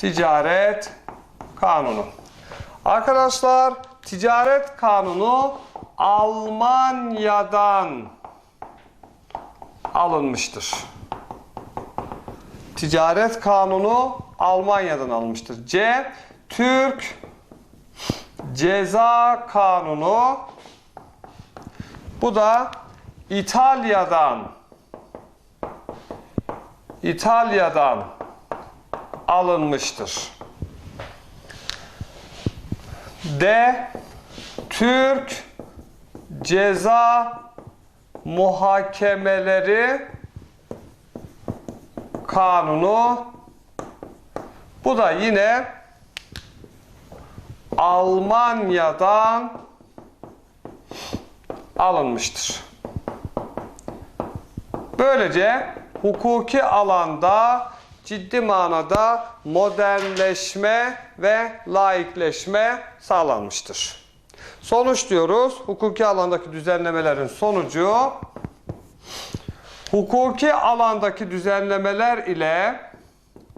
Ticaret Kanunu. Arkadaşlar ticaret kanunu Almanya'dan alınmıştır. Ticaret kanunu Almanya'dan alınmıştır. C. Türk Ceza Kanunu bu da İtalya'dan İtalya'dan alınmıştır. D. Türk Ceza Muhakemeleri Kanunu bu da yine Almanya'dan alınmıştır. Böylece hukuki alanda ciddi manada modernleşme ve laikleşme sağlanmıştır. Sonuç diyoruz. Hukuki alandaki düzenlemelerin sonucu hukuki alandaki düzenlemeler ile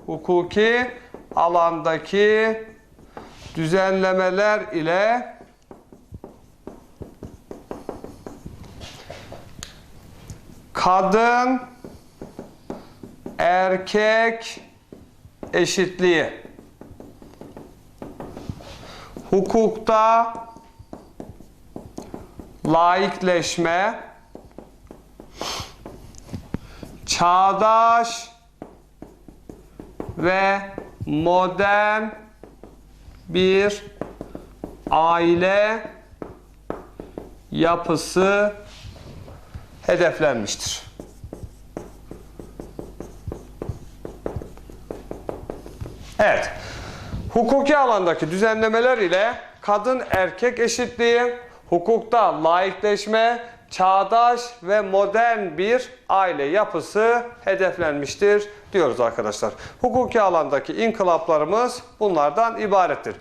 hukuki alandaki düzenlemeler ile kadın erkek eşitliği hukukta laikleşme çağdaş ve modern bir aile yapısı hedeflenmiştir. Evet. Hukuki alandaki düzenlemeler ile kadın erkek eşitliği, hukukta laikleşme, çağdaş ve modern bir aile yapısı hedeflenmiştir diyoruz arkadaşlar. Hukuki alandaki inkılaplarımız bunlardan ibarettir.